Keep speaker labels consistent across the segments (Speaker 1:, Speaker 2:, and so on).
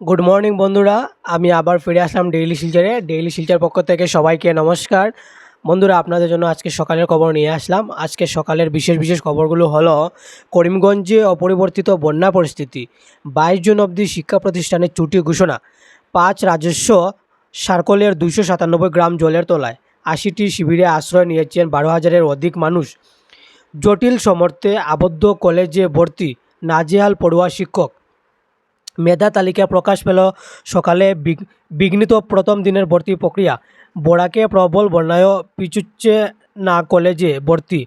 Speaker 1: Good morning বন্ধুরা। আমি আবার ফিরে আসলাম ডেইলি শিলচরে ডেইলি শিলচর পক্ষ থেকে সবাইকে নমস্কার। বন্ধুরা, আপনাদের জন্য আজকে সকালের খবর নিয়ে আসলাম। আজকে সকালের বিশেষ বিশেষ খবরগুলো হলো করিমগঞ্জে অপরিবর্তিত বন্যা পরিস্থিতি, বাইশ জুন অবধি শিক্ষা প্রতিষ্ঠানের ছুটি ঘোষণা, পাঁচ রাজস্ব সার্কলের দুশো সাতানব্বই গ্রাম জলের তলায়, আশিটি শিবিরে আশ্রয় নিয়েছেন বারো হাজারের অধিক মানুষ। জটিল সমর্থে আবদ্ধ কলেজে ভর্তি নাজেহাল পড়ুয়া শিক্ষক মেধা তালিকা প্রকাশ পেল সকালে বিঘ্নিত প্রথম দিনের ভর্তি প্রক্রিয়া। বরাকে প্রবল বন্যায় পিছুচ্ছে না কলেজে ভর্তি।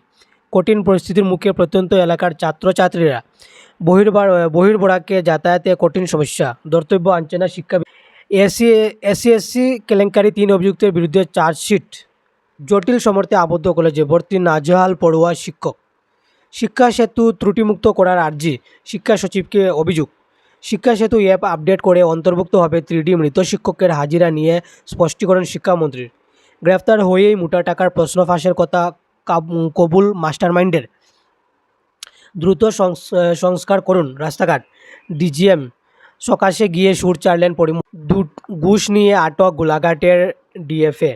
Speaker 1: কঠিন পরিস্থিতির মুখে প্রত্যন্ত এলাকার ছাত্রছাত্রীরা বহির্বার বহির্বড়াকে যাতায়াতে কঠিন সমস্যা। ধর্তব্য আনছে না শিক্ষা এসি এসসি কেলেঙ্কারি তিন অভিযুক্তের বিরুদ্ধে চার্জশিট। জটিল সমর্থে আবদ্ধ কলেজে ভর্তি নাজহাল পড়ুয়া শিক্ষক। শিক্ষা সেতু ত্রুটিমুক্ত করার আর্জি। শিক্ষা সচিবকে অভিযোগ। শিক্ষা সেতু অ্যাপ আপডেট করে অন্তর্ভুক্ত হবে থ্রিডি মৃত শিক্ষকের হাজিরা নিয়ে স্পষ্টীকরণ শিক্ষামন্ত্রীর। গ্রেফতার হয়েই মোটা টাকার প্রশ্ন ফাঁসের কথা কাব- কবুল মাস্টারমাইন্ডের। দ্রুত সংস- সংস্কার করুন রাস্তাঘাট, ডিজিএম। সকাশে গিয়ে সুর চাড়লেন পরিম ঘুষ নিয়ে আটক গোলাঘাটের ডিএফএ।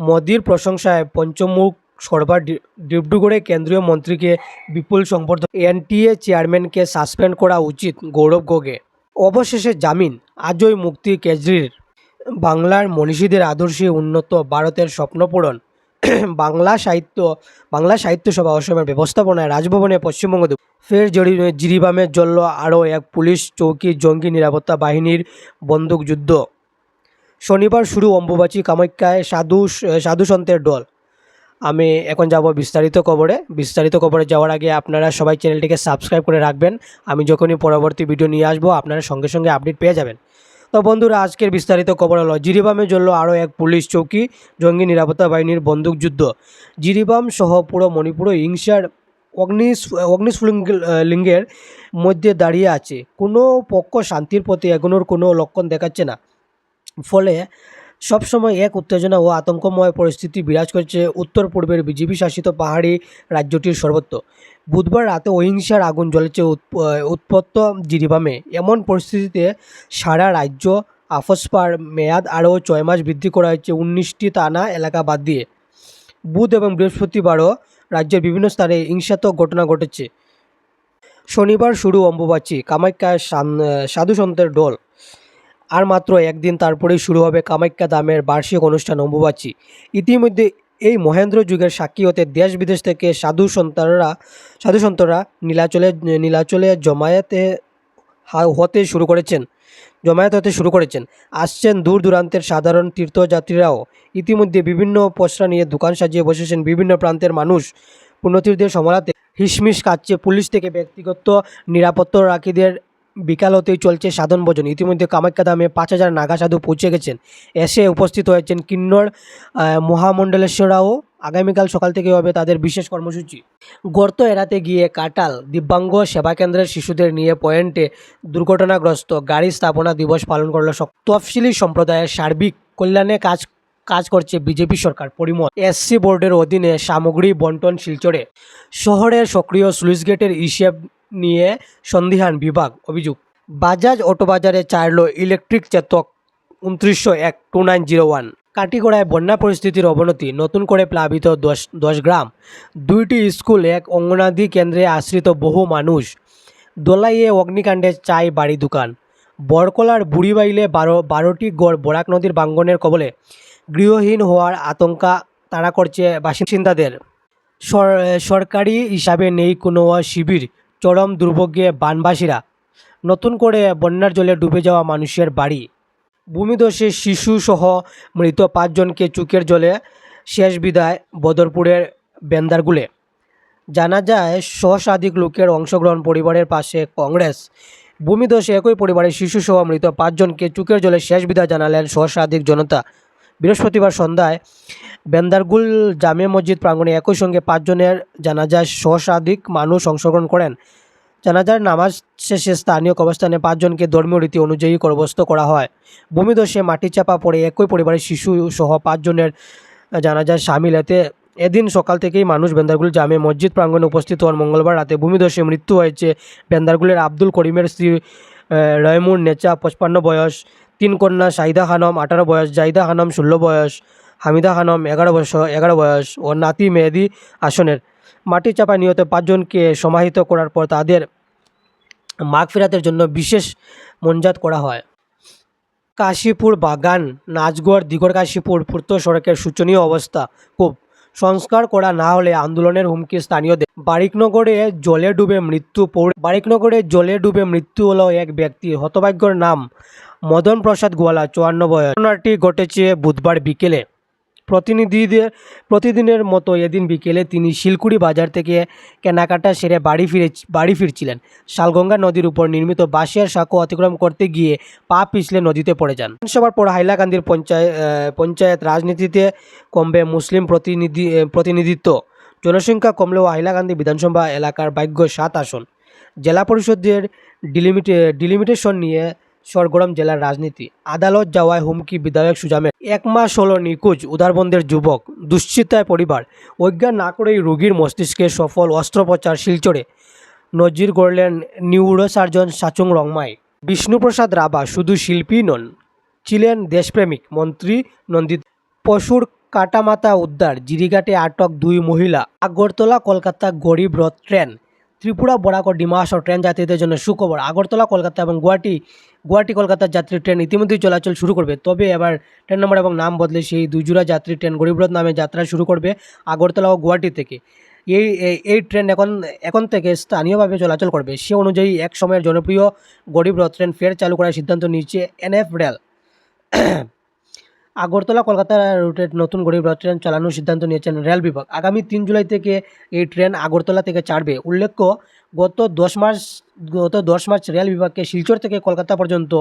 Speaker 1: মোদির প্রশংসায় পঞ্চমুখ সরবার ডি- ডিব্রুগড়ে কেন্দ্রীয় মন্ত্রীকে বিপুল সংবর্ধনা। এনটিএ চেয়ারম্যানকে সাসপেন্ড করা উচিত গৌরব গোগে। অবশেষে জামিন, আজই মুক্তি কেজরির। বাংলার মনীষীদের আদর্শে উন্নত ভারতের স্বপ্নপূরণ বাংলা সাহিত্য বাংলা সাহিত্য সভা অসমের ব্যবস্থাপনায় রাজভবনে পশ্চিমবঙ্গ ফের জিরিবামে জ্বলল আরও এক পুলিশ চৌকি জঙ্গি নিরাপত্তা বাহিনীর বন্দুকযুদ্ধ। শনিবার শুরু অম্বুবাচী কামাখ্যায় সাধু, সাধুসন্তের দল। আমি এখন যাব বিস্তারিত খবরে। বিস্তারিত খবরে যাওয়ার আগে আপনারা সবাই চ্যানেলটিকে সাবস্ক্রাইব করে রাখবেন। আমি যখনই পরবর্তী ভিডিও নিয়ে আসব, আপনারা সঙ্গে সঙ্গে আপডেট পেয়ে যাবেন। তো বন্ধুরা, আজকের বিস্তারিত খবর হলো, জিরিবামে জ্বলল আরও এক পুলিশ চৌকি, জঙ্গি নিরাপত্তা বাহিনীর বন্দুকযুদ্ধ জিরিবাম সহ পুরো মণিপুর হিংসার অগ্নি অগ্নিস্ফুলিঙ্গ লিঙ্গের মধ্যে দাঁড়িয়ে আছে। কোনো পক্ষ শান্তির প্রতি এগোনোর কোনো লক্ষণ দেখাচ্ছে না। ফলে সবসময় এক উত্তেজনা ও আতঙ্কময় পরিস্থিতি বিরাজ করছে উত্তর পূর্বের বিজেপি শাসিত পাহাড়ি রাজ্যটির সর্বত্র। বুধবার রাতে অহিংসার আগুন জ্বলেছে উৎপ- উৎপত্ত জিরিবামে। এমন পরিস্থিতিতে সারা রাজ্য আফসপার মেয়াদ আরও ছয় মাস বৃদ্ধি করা হয়েছে উনিশটি টানা এলাকা বাদ দিয়ে। বুধ এবং বৃহস্পতিবারও রাজ্যের বিভিন্ন স্থানে হিংসাত্মক ঘটনা ঘটেছে। শনিবার শুরু অম্বুবাচী কামাখ্যায় সান- সাধু সন্তের ডোল আর মাত্র একদিন তারপরেই শুরু হবে কামাখ্যা দামের বার্ষিক অনুষ্ঠান অম্বুবাচী। ইতিমধ্যে এই মহেন্দ্র যুগের সাক্ষী হতে দেশ বিদেশ থেকে সাধু সন্তানরা, সাধু সন্তরা নীলাচলে নীলাচলে জমায়েতে হতে শুরু করেছেন, জমায়েত হতে শুরু করেছেন। আসছেন দূর দূরান্তের সাধারণ তীর্থযাত্রীরাও। ইতিমধ্যে বিভিন্ন পসরা নিয়ে দোকান সাজিয়ে বসেছেন বিভিন্ন প্রান্তের মানুষ। পুণ্যতীর্থের সমালাতে হিসমিস কাটছে পুলিশ থেকে ব্যক্তিগত নিরাপত্তা রাখীদের বিকাল হতেই চলছে সাধন ভোজন। ইতিমধ্যে কামাখ্যা ধামে পাঁচ হাজার নাগা সাধু পৌঁছে গেছেন। এসে উপস্থিত হয়েছেন কিন্নর আহ, মহামণ্ডলেশ্বরাও। আগামীকাল সকাল থেকে হবে তাদের বিশেষ কর্মসূচি। গর্ত এড়াতে গিয়ে কাটাল দিব্যাঙ্গ সেবা কেন্দ্রের শিশুদের নিয়ে পয়েন্টে দুর্ঘটনাগ্রস্ত গাড়ি স্থাপনা দিবস পালন করল তফসিলি সম্প্রদায়ের সার্বিক কল্যাণে কাজ কাজ করছে বিজেপি সরকার পরিমল। এসসি বোর্ডের অধীনে সামগ্রী বন্টন শিলচরে। শহরের সক্রিয় স্লুইস গেটের হিসেব নিয়ে সন্দিহান বিভাগ অভিযোগ। বাজাজ অটো বাজারে চাইল ইলেকট্রিক চেতক উনত্রিশশো এক টু নাইন জিরো ওয়ান। কাটিগড়ায় বন্যা পরিস্থিতির অবনতি, নতুন করে প্লাবিত দশ দশ গ্রাম। দুইটি স্কুল, এক অঙ্গনাদি কেন্দ্রে আশ্রিত বহু মানুষ। দোলাইয়ে অগ্নিকাণ্ডে চাই বাড়ি দোকান। বরকলার বুড়িবাইলে বারো, বারোটি গড় বরাক নদীর বাঙ্গনের কবলে গৃহহীন হওয়ার আতঙ্কা তাড়া করছে বাসিন্দাদের। সর- সরকারি হিসাবে নেই কোনো শিবির। চরম দুর্ভোগে বানবাসীরা। নতুন করে বন্যার জলে ডুবে যাওয়া মানুষের বাড়ি। ভূমিধসে শিশুসহ মৃত পাঁচজনকে চুকের জলে শেষ বিদায় বদরপুরের বেন্দারগুলে। জানা যায়, সহস্রাধিক লোকের অংশগ্রহণ পরিবারের পাশে কংগ্রেস। ভূমিধসে একই পরিবারের শিশুসহ মৃত পাঁচজনকে চুকের জলে শেষ বিদায় জানালেন সহস্রাধিক জনতা। বৃহস্পতিবার সন্ধ্যায় বেন্দারগুল জামে মসজিদ প্রাঙ্গণে একই সঙ্গে পাঁচজনের জানাজায় সহস্রাধিক মানুষ অংশগ্রহণ করেন। জানাজার নামাজ শেষে স্থানীয় কবরস্থানে পাঁচজনকে ধর্মীয় রীতি অনুযায়ী করবস্ত করা হয়। ভূমিধসে মাটি চাপা পড়ে একই পরিবারের শিশু সহ পাঁচজনের জানাজায় সামিল এতে এদিন সকাল থেকেই মানুষ বেন্দারগুল জামে মসজিদ প্রাঙ্গণে উপস্থিত হন। মঙ্গলবার রাতে ভূমিধসে মৃত্যু হয়েছে বেন্দারগুলের আব্দুল করিমের স্ত্রী রয়মুর নেচা, পঁচপান্ন বয়স, তিন কন্যা শাহিদা খানম আঠারো বয়স জাহিদা খানম ষোলো বয়স। হামিদা খানম, এগারো বছর, এগারো বয়স ও নাতি মেহেদি আসনের মাটি চাপা নিহত পাঁচজনকে সমাহিত করার পর তাদের মাগফিরাতের জন্য বিশেষ মঞ্জাত করা হয়। কাশীপুর বাগান, নাচগড় দিগর কাশীপুর পূর্ত সড়কের শোচনীয় অবস্থা, খুব সংস্কার করা না হলে আন্দোলনের হুমকি স্থানীয়দের। বারিকনগরে জলে ডুবে মৃত্যু পৌর বারিকনগরে জলে ডুবে মৃত্যু হলো এক ব্যক্তি হতভাগ্যর নাম মদন প্রসাদ গোয়ালা, চুয়ান্ন বয়স। ঘটনাটি ঘটেছে বুধবার বিকেলে। প্রতিনিধিদের প্রতিদিনের মতো এদিন বিকেলে তিনি শিলকুড়ি বাজার থেকে কেনাকাটা সেরে বাড়ি ফিরে, বাড়ি ফিরছিলেন। শালগঙ্গা নদীর উপর নির্মিত বাঁশের সাঁকো অতিক্রম করতে গিয়ে পা পিছলে নদীতে পড়ে যান। বিধানসভার পর হাইলাকান্দির পঞ্চায়েত পঞ্চায়েত রাজনীতিতে কমবে মুসলিম প্রতিনিধি প্রতিনিধিত্ব। জনসংখ্যা কমলেও হাইলাকান্দি বিধানসভা এলাকার ভাগ্য সাত আসন। জেলা পরিষদের ডিলিমিটে, ডিলিমিটেশন নিয়ে সরগরম জেলার রাজনীতি। আদালত যাওয়ায় হুমকি বিধায়ক সুজামের। এক মাস হলো নিখোঁজ উদারবন্দের যুবক, দুশ্চিন্তায় পরিবার। অজ্ঞান না করেই রোগীর মস্তিষ্কে সফল অস্ত্রোপচার শিলচরে। নজির গড়লেন নিউরোসার্জন সাচুং রংমাই। বিষ্ণুপ্রসাদ রাভা শুধু শিল্পী নন, ছিলেন দেশপ্রেমিক, মন্ত্রী নন্দিত। পশুর কাটামাতা উদ্ধার, জিরিঘাটে আটক দুই মহিলা। আগরতলা, কলকাতা, গরিব রথ ট্রেন। ত্রিপুরা বরাকর ডিমাহাসাও ট্রেন যাত্রীদের জন্য সুখবর। আগরতলা, কলকাতা এবং গুয়াহাটি গুয়াহাটি কলকাতার যাত্রী ট্রেন ইতিমধ্যেই চলাচল শুরু করবে। তবে এবার ট্রেন নম্বর এবং নাম বদলে সেই দুজোড়া যাত্রী ট্রেন গরিবরথ নামে যাত্রা শুরু করবে আগরতলা ও গুয়াহাটি থেকে। এই- এই ট্রেন এখন এখন থেকে স্থানীয়ভাবে চলাচল করবে। সে অনুযায়ী এক সময়ের জনপ্রিয় গরিবরথ ট্রেন ফের চালু করার সিদ্ধান্ত নিয়েছে এনএফ রেল। আগরতলা কলকাতা রুটের নতুন গরিব রথ ট্রেন চালানোর সিদ্ধান্ত নিয়েছেন রেল বিভাগ। আগামী তিন জুলাই থেকে এই ট্রেন আগরতলা থেকে ছাড়বে। উল্লেখ্য, গত দশ মাস গত দশ মার্চ রেল বিভাগকে শিলচর থেকে কলকাতা পর্যন্ত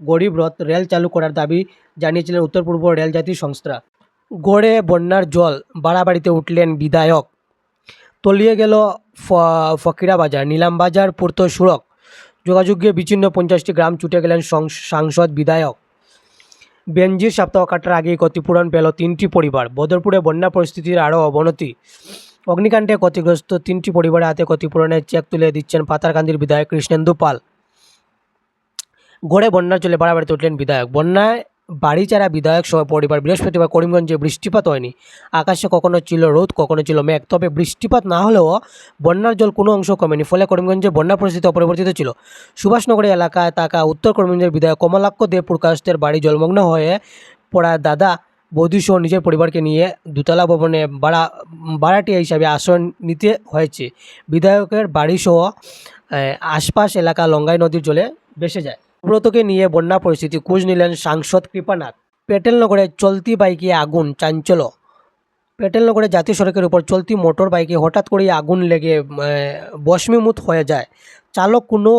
Speaker 1: গরিব রথ রেল চালু করার দাবি জানিয়েছিলেন উত্তর পূর্ব রেলযাত্রী সংস্থা। গড়ে বন্যার জল বাড়াবাড়িতে উঠলেন বিধায়ক। তলিয়ে গেল ফকিরা বাজার নিলাম বাজার পূর্ত সড়ক যোগাযোগে বিচ্ছিন্ন পঞ্চাশটি গ্রাম ছুটে গেলেন সাংসদ বিধায়ক। বেঞ্জির সপ্তাহ কাটার আগেই ক্ষতিপূরণ পেল তিনটি পরিবার। বদরপুরে বন্যা পরিস্থিতির আরও অবনতি। অগ্নিকাণ্ডে ক্ষতিগ্রস্ত তিনটি পরিবারের হাতে ক্ষতিপূরণের চেক তুলে দিচ্ছেন পাতারকান্দির বিধায়ক কৃষ্ণেন্দু পাল। গড়ে বন্যার চলে বাড়াবাড়িতে উঠলেন বিধায়ক। বন্যায় বাড়ি ছাড়া বিধায়ক সহ পরিবার বৃহস্পতিবার করিমগঞ্জে বৃষ্টিপাত হয়নি। আকাশে কখনো ছিল রোদ, কখনো ছিল মেঘ, তবে বৃষ্টিপাত না হলেও বন্যার জল কোনো অংশ কমেনি, ফলে করিমগঞ্জে বন্যা পরিস্থিতি অপরিবর্তিত ছিল। সুভাষনগরী এলাকায় থাকা উত্তর করিমগঞ্জের বিধায়ক কমলাক্ষ দেব প্রকাশের বাড়ি জলমগ্ন হয়ে পড়া দাদা বৌদিসহ নিজের পরিবারকে নিয়ে দোতলা ভবনে ভাড়া, ভাড়াটিয়া হিসাবে আশ্রয় নিতে হয়েছে। বিধায়কের বাড়িসহ আশপাশ এলাকা লঙ্গাই নদীর জলে ভেসে যায়। ব্রতকে নিয়ে বন্যা পরিস্থিতি খোঁজ নিলেন সাংসদ কৃপানাথ। পেটেলনগরে চলতি বাইকে আগুন চাঞ্চল্য। পেটেলনগরে জাতীয় সড়কের উপর চলতি মোটর বাইকে হঠাৎ করেই আগুন লেগে আহ, হয়ে যায়। চালক কোনো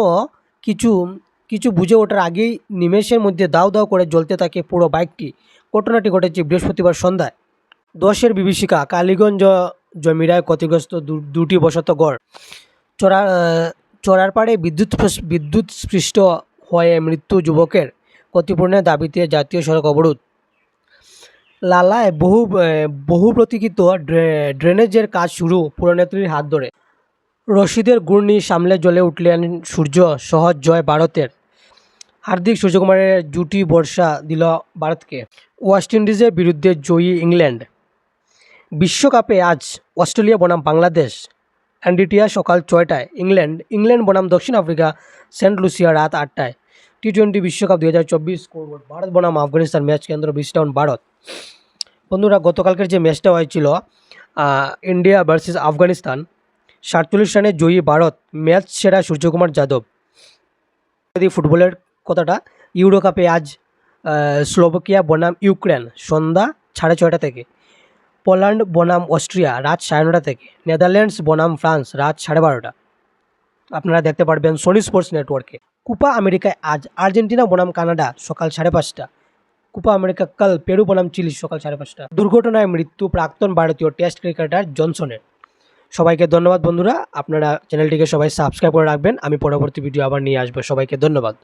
Speaker 1: কিছু কিছু বুঝে ওঠার আগেই নিমেষের মধ্যে দাউ দাউ করে জ্বলতে থাকে পুরো বাইকটি। ঘটনাটি ঘটেছে বৃহস্পতিবার সন্ধ্যায়। দশের বিভীষিকা কালীগঞ্জ জমিরায় ক্ষতিগ্রস্ত দুটি বসত গড়। আহ, চড়ার পাড়ে বিদ্যুৎ বিদ্যুৎ স্পৃষ্ট হয়ে মৃত্যু যুবকের ক্ষতিপূরণের দাবিতে জাতীয় সড়ক অবরোধ। লালায় বহু বহু প্রতীক্ষিত ড্রে- ড্রেনেজের কাজ শুরু পুরনেত্রীর হাত ধরে। রশিদের ঘূর্ণি সামলে জ্বলে উঠলেন সূর্য, সহজ জয় ভারতের। হার্দিক সূর্যকুমারের জুটি বর্ষা দিল ভারতকে। ওয়েস্ট ইন্ডিজের বিরুদ্ধে জয়ী ইংল্যান্ড। বিশ্বকাপে আজ অস্ট্রেলিয়া বনাম বাংলাদেশ। এনডিটিয়া সকাল ছয়টায় ইংল্যান্ড ইংল্যান্ড বনাম দক্ষিণ আফ্রিকা, সেন্ট লুসিয়া রাত আটটায়। টি টোয়েন্টি বিশ্বকাপ দু হাজার চব্বিশ স্কোরবোর্ড, ভারত বনাম আফগানিস্তান ম্যাচ কেন্দ্র বিশটাউন ভারত। বন্ধুরা, গতকালকের যে ম্যাচটা হয়েছিল ইন্ডিয়া ভার্সেস আফগানিস্তান, সাতচল্লিশ রানে জয়ী ভারত, ম্যাচ সেরা সূর্যকুমার যাদব। যদি ফুটবলের কথাটা ইউরো কাপে আজ স্লোভাকিয়া বনাম ইউক্রেন, সন্ধ্যা সাড়ে ছয়টা থেকে। পোল্যান্ড, বনাম, অস্ট্রিয়া, রাত সাড়ে নটা থেকে। নেদারল্যান্ডস, বনাম, ফ্রান্স, রাত সাড়ে বারোটা। আপনারা দেখতে পারবেন সোনি স্পোর্টস নেটওয়ার্কে কুপা আমেরিকায় আজ আর্জেন্টিনা, বনাম, কানাডা সকাল সাড়ে পাঁচটা। কুপা আমেরিকা, কাল পেরু, বনাম, চিলি সকাল সাড়ে পাঁচটা। দুর্ঘটনায় মৃত্যু প্রাক্তন ভারতীয় টেস্ট ক্রিকেটার জনসনের। সবাইকে ধন্যবাদ বন্ধুরা। আপনারা চ্যানেলটিকে সবাই সাবস্ক্রাইব করে রাখবেন। আমি পরবর্তী ভিডিও আবার নিয়ে আসব। সবাইকে ধন্যবাদ।